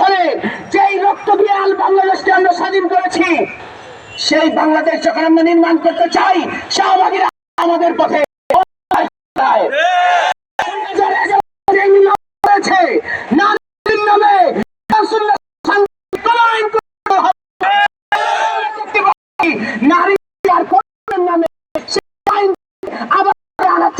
সালে যেই রক্ত দিয়ে আল বাংলাদেশকে আমরা স্বাধীন করেছি, সেই বাংলাদেশ যখন আমরা নির্মাণ করতে চাই, শাহবাগীরা আমাদের পথে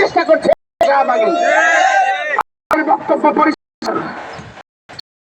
চেষ্টা করছে। বক্তব্য পরিষ্কার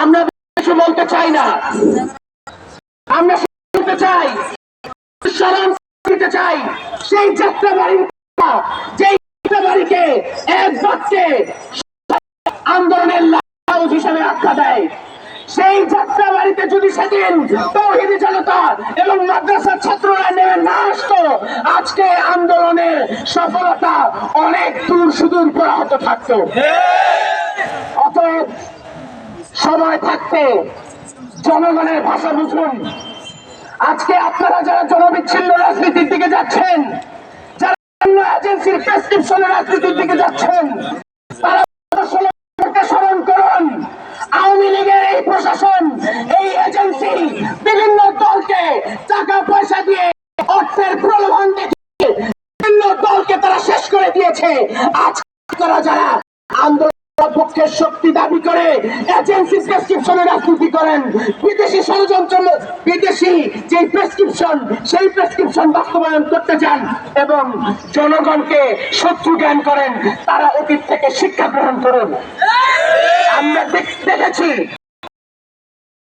আমরা কিছু বলতে চাই না। আমরা বলতে চাই স্মরণ দিতে চাই, সেই যাত্রা বাড়ির যেই যাত্রা বাড়িকে এক বাক্যে আন্দোলনের লাউজ হিসেবে আখ্যা দেয়। সেই যাত্রা বাড়িতে যদি সেদিন তৌহিদি জনতা এবং মাদ্রাসার ছাত্ররা নেমে না আসতো, আজকে আন্দোলনের সফলতা অনেক দূর সুদূর প্রহত থাকতো। থাকতে জনগণের ভাষা বুঝুন। আজকে আপনারা যারা জনবিচ্ছিন্ন রাজনীতির দিকে যাচ্ছেন, যারা এজেন্সির রাজনীতির দিকে যাচ্ছেন, তারা আওয়ামী লীগের এই প্রশাসন, এই এজেন্সি বিভিন্ন দলকে টাকা পয়সা দিয়ে অর্থের বিভিন্ন দলকে তারা শেষ করে দিয়েছে। আজ তারা যারা আন্দোলন পক্ষের শক্তি দাবি করে এজেন্সি প্রেসক্রিপশনে রাজনীতি করেন। বিদেশি ষড়যন্ত্র বিদেশি যে প্রেসক্রিপশন সেই প্রেসক্রিপশন বাস্তবায়ন করতে চান এবং জনগণকে শত্রু জ্ঞান করেন, তারা অতীত থেকে শিক্ষা গ্রহণ করুন। আমরা দেখ- দেখেছি